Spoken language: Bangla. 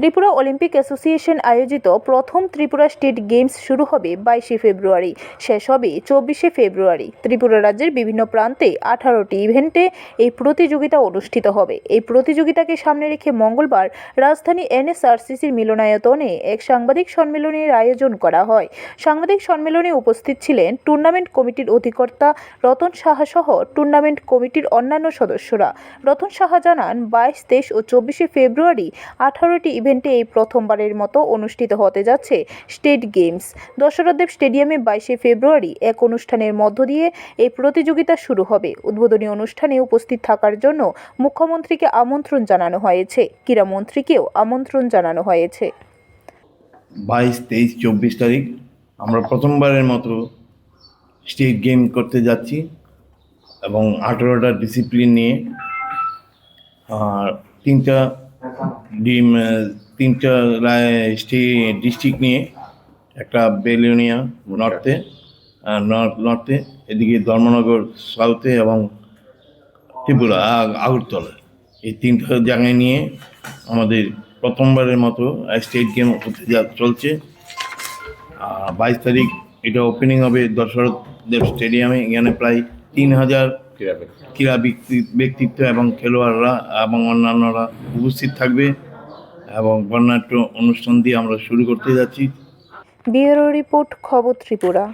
ত্রিপুরা অলিম্পিক অ্যাসোসিয়েশন আয়োজিত প্রথম ত্রিপুরা স্টেট গেমস শুরু হবে বাইশে ফেব্রুয়ারি। শেষ হবে চব্বিশে ফেব্রুয়ারি। ত্রিপুরা রাজ্যের বিভিন্ন প্রান্তে আঠারোটি ইভেন্টে এই প্রতিযোগিতা অনুষ্ঠিত হবে। এই প্রতিযোগিতাকে সামনে রেখে মঙ্গলবার রাজধানী এনএসআরসিসির মিলনায়তনে এক সাংবাদিক সম্মেলনের আয়োজন করা হয়। সাংবাদিক সম্মেলনে উপস্থিত ছিলেন টুর্নামেন্ট কমিটির অধিকর্তা রতন সাহা সহ টুর্নামেন্ট কমিটির অন্যান্য সদস্যরা। রতন সাহা জানান, বাইশ, তেইশ ও চব্বিশে ফেব্রুয়ারি আঠারোটি ইভেন্টে এই প্রথমবারের মতো অনুষ্ঠিত হতে যাচ্ছে স্টেট গেমস। দশরথদেব স্টেডিয়ামে বাইশে ফেব্রুয়ারি এক অনুষ্ঠানের মধ্য দিয়ে এই প্রতিযোগিতা শুরু হবে। উদ্বোধনী অনুষ্ঠানে উপস্থিত থাকার জন্য মুখ্যমন্ত্রীকে আমন্ত্রণ জানানো হয়েছে। ক্রীড়ামন্ত্রীকেও আমন্ত্রণ জানানো হয়েছে। বাইশ, তেইশ, চব্বিশ তারিখ আমরা প্রথমবারের মতো স্টেট গেম করতে যাচ্ছি এবং আঠেরোটা ডিসিপ্লিন নিয়ে, আর তিনটা ডিম তিনটা স্টে ডিস্ট্রিক্ট নিয়ে একটা বেলুনিয়া নর্থে আর নর্থ নর্থে, এদিকে ধর্মনগর সাউথে এবং ত্রিপুরা আগ- আগরতলা। এই তিনটা জায়গায় নিয়ে আমাদের প্রথমবারের মতো স্টেট গেম হতে চলছে বাইশ তারিখ এটা ওপেনিং হবে দশরথ দেব স্টেডিয়ামে। এখানে প্রায় তিন হাজার ক্রীড়া ব্যক্তিত্ব এবং খেলোয়াড়রা এবং অন্যান্যরা উপস্থিত থাকবে এবং বর্ণাঢ্য অনুষ্ঠান দিয়ে আমরা শুরু করতে যাচ্ছি। ব্যুরো রিপোর্ট খবর ত্রিপুরা।